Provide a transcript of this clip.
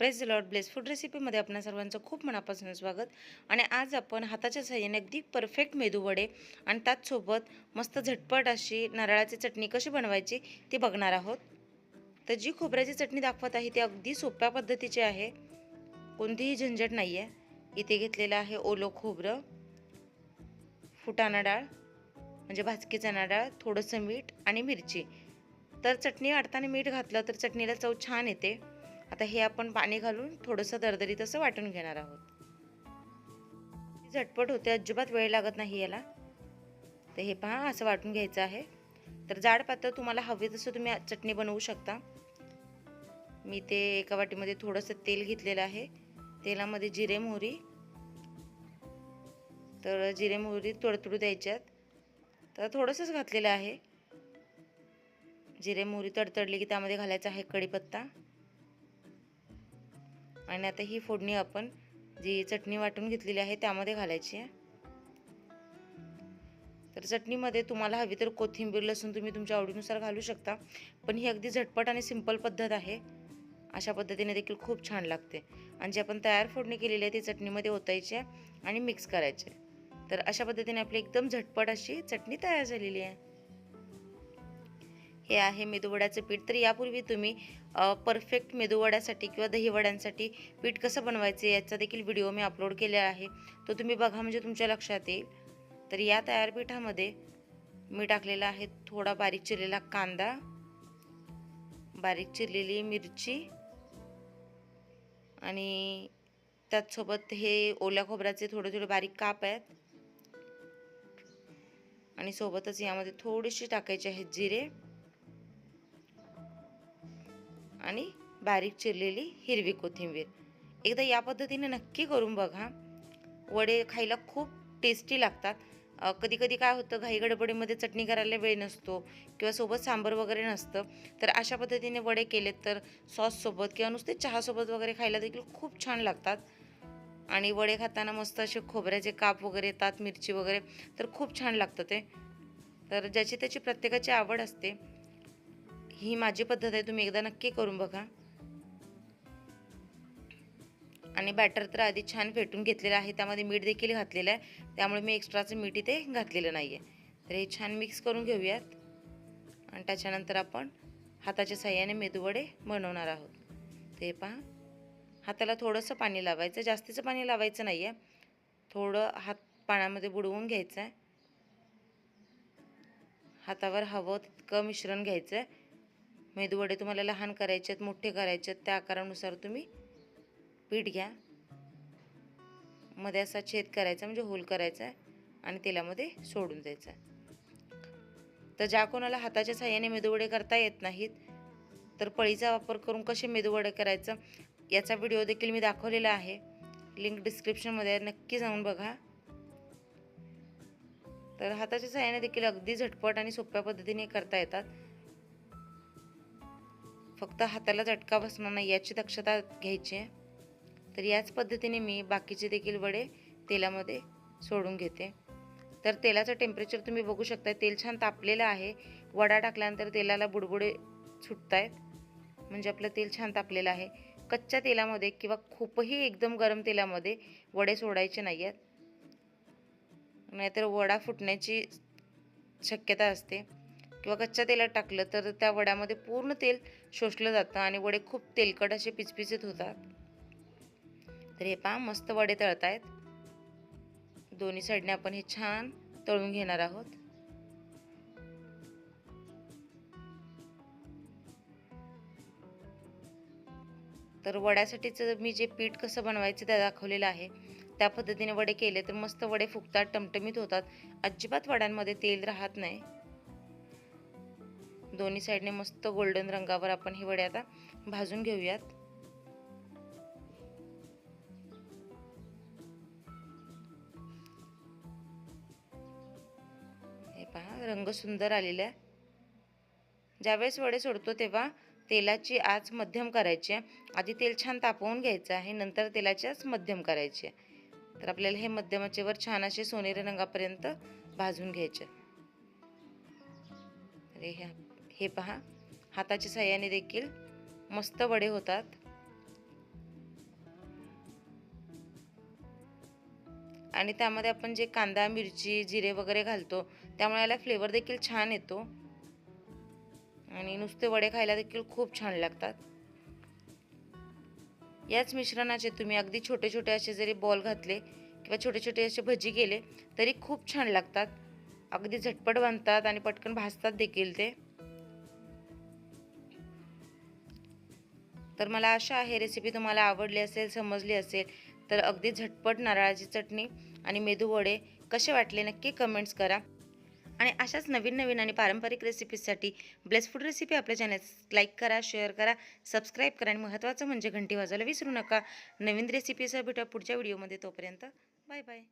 Press lord bless food रेसिपीमध्ये आपणा सर्वांचं खूप मनापासून स्वागत. आणि आज आपण हाताच्या सहाय्याने अगदी परफेक्ट मेदूवडे आणि त्याचसोबत मस्त झटपट अशी नारळाची चटणी कशी बनवायची ती बघणार आहोत. तर जी खोबऱ्याची चटणी दाखवत आहे ती अगदी सोप्या पद्धतीची आहे. कोणतीही झंझट नाही आहे इथे घेतलेलं आहे ओलो खोबरं फुटाणा डाळ म्हणजे भाजकी चणा डाळ थोडंसं मीठ आणि मिरची. तर चटणी अडताना मीठ घातलं तर चटणीला चव छान येते. आता हे आपण पाणी घालून थोडंसं दरदरीत असं वाटून घेणार आहोत. झटपट होते अजिबात वेळ लागत नाही याला. तर हे पहा असं वाटून घ्यायचं आहे. तर जाड पातळ तुम्हाला हवे तसं तुम्ही चटणी बनवू शकता. मी ते एका वाटीमध्ये थोडंसं तेल घेतलेलं आहे. तेलामध्ये जिरे मोहरी. तर जिरे मोहरी तडतडू द्यायच्यात. तर थोडंसंच घातलेलं आहे. जिरे मोहरी तडतडली की त्यामध्ये घालायचा आहे कढीपत्ता. आणि आता ही फोडणी आपण जी चटणी वाटून घेतलेली आहे त्यामध्ये घालायची आहे. तर चटणीमध्ये तुम्हाला हवी तर कोथिंबीर लसूण तुम्ही तुमच्या आवडीनुसार घालू शकता. पण ही अगदी झटपट आणि सिंपल पद्धत आहे. अशा पद्धतीने देखील खूप छान लागते. आणि जी आपण तयार फोडणी केलेली आहे ती चटणीमध्ये ओतायची आहे आणि मिक्स करायची आहे. तर अशा पद्धतीने आपली एकदम झटपट अशी चटणी तयार झालेली आहे. हे आहे मेदूवड्याचं पीठ. तर यापूर्वी तुम्ही परफेक्ट मेदूवड्यासाठी किंवा दहीवड्यांसाठी पीठ कसं बनवायचं याचा देखील व्हिडिओ मी अपलोड केलेला आहे. तो तुम्ही बघा म्हणजे तुमच्या लक्षात येईल. तर या तयार पिठामध्ये मी टाकलेला आहे थोडा बारीक चिरलेला कांदा बारीक चिरलेली मिरची आणि त्याचसोबत हे ओल्या खोबऱ्याचे थोडे थोडे बारीक काप आहेत. आणि सोबतच यामध्ये थोडीशी टाकायची आहेत जिरे. आणि बारीक चिरलेली हिरवी कोथिंबीर. एकदा या पद्धतीने नक्की करून बघा. वडे खायला खूप टेस्टी लागतात. कधी कधी काय होतं घाई गडबडीमध्ये चटणी करायला वेळ नसतो किंवा सोबत सांबर वगैरे नसतं. तर अशा पद्धतीने वडे केलेत तर सॉससोबत किंवा नुसते चहासोबत वगैरे खायला देखील खूप छान लागतात. आणि वडे खाताना मस्त असे खोबऱ्याचे काप वगैरे येतात मिरची वगैरे तर खूप छान लागतं ते. तर ज्याची त्याची प्रत्येकाची आवड असते. ही माझी पद्धत आहे तुम्ही एकदा नक्की करून बघा. आणि बॅटर तर आधी छान फेटून घेतलेलं आहे त्यामध्ये मीठ देखील घातलेलं आहे. त्यामुळे मी एक्स्ट्राचं मीठ इथे घातलेलं नाही आहे तर हे छान मिक्स करून घेऊयात. आणि त्याच्यानंतर आपण हाताच्या साह्याने मेदूवडे बनवणार आहोत. ते पहा. हाताला थोडंसं पाणी लावायचं जास्तीचं पाणी लावायचं नाही आहे थोडं हात पाण्यामध्ये बुडवून घ्यायचं आहे हातावर हवं तितकं मिश्रण घ्यायचं आहे मेदूवडे तुम्हाला लहान करायचे आहेत मोठे करायचे आहेत त्या आकारानुसार तुम्ही पीठ घ्या. मध्ये असा छेद करायचा म्हणजे होल करायचा आहे आणि तेलामध्ये सोडून द्यायचा आहे. तर ज्या कोणाला हाताच्या साह्याने मेदूवडे करता येत नाहीत तर पळीचा वापर करून कसे मेदूवडे करायचं याचा व्हिडिओ देखील मी दाखवलेला आहे. लिंक डिस्क्रिप्शनमध्ये नक्की जाऊन बघा. तर हाताच्या साह्याने देखील अगदी झटपट आणि सोप्या पद्धतीने करता येतात. फक्त हाताला झटका बसणार नाही याची दक्षता घ्यायची आहे. तर याच पद्धतीने मी बाकीचे देखील वडे तेलामध्ये सोडून घेते. तर तेलाचं टेम्परेचर तुम्ही बघू शकता तेल छान तापलेलं आहे. वडा टाकल्यानंतर तेलाला बुडबुडे सुटत आहेत म्हणजे आपलं तेल छान तापलेलं आहे. कच्च्या तेलामध्ये किंवा खूपही एकदम गरम तेलामध्ये वडे सोडायचे नाही आहेत नाहीतर वडा फुटण्याची शक्यता असते. किंवा कच्च्या तेलात टाकलं तर त्या वड्यामध्ये पूर्ण तेल शोषलं जातं आणि वडे खूप तेलकट असे पिचपिचत होतात. तर हे पहा मस्त वडे तळत आहेत दोन्ही साईडने आपण हे छान तळून घेणार आहोत. तर वड्यासाठीचं मी जे पीठ कसं बनवायचं ते दाखवलेलं आहे. त्या पद्धतीने वडे केले तर मस्त वडे फुगतात टमटमीत होतात. अजिबात वड्यांमध्ये तेल राहत नाही. दोन्ही साईडने मस्त गोल्डन रंगावर आपण ही वडे आता भाजून घेऊयात. हे पहा रंग सुंदर आलेला आहे. ज्यावेळेस वडे सोडतो तेव्हा तेलाची आच मध्यम करायची आहे. आधी तेल छान तापवून घ्यायचं आहे नंतर तेलाची आच मध्यम करायची आहे. तर आपल्याला हे मध्यमाचेवर छान असे सोनेरी रंगापर्यंत भाजून घ्यायचे अरे ह्या हे पहा हाताच्या साह्याने देखील मस्त वडे होतात. आणि त्यामध्ये आपण जे कांदा मिरची जिरे वगैरे घालतो त्यामुळे याला फ्लेवर देखील छान येतो. आणि नुसते वडे खायला देखील खूप छान लागतात. याच मिश्रणाचे तुम्ही अगदी छोटे छोटे असे जरी बॉल घातले किंवा छोटे छोटे असे भजी केले तरी खूप छान लागतात. अगदी झटपट बनतात आणि पटकन भाजतात देखील ते. तर मला आशा आहे रेसिपी तुम्हाला आवडली असेल समजली असेल तर अगदी झटपट नारळाची चटणी आणि मेदू वडे कसे वाटले नक्की कमेंट्स करा. आणि अशाच नवीन नवीन आणि पारंपरिक रेसिपीजसाठी ब्लेस फूड रेसिपी आपल्या चॅनल लाईक करा शेअर करा सबस्क्राईब करा आणि महत्त्वाचं म्हणजे घंटी वाजायला विसरू नका. नवीन रेसिपीसह भेटा पुढच्या व्हिडिओमध्ये तोपर्यंत बाय बाय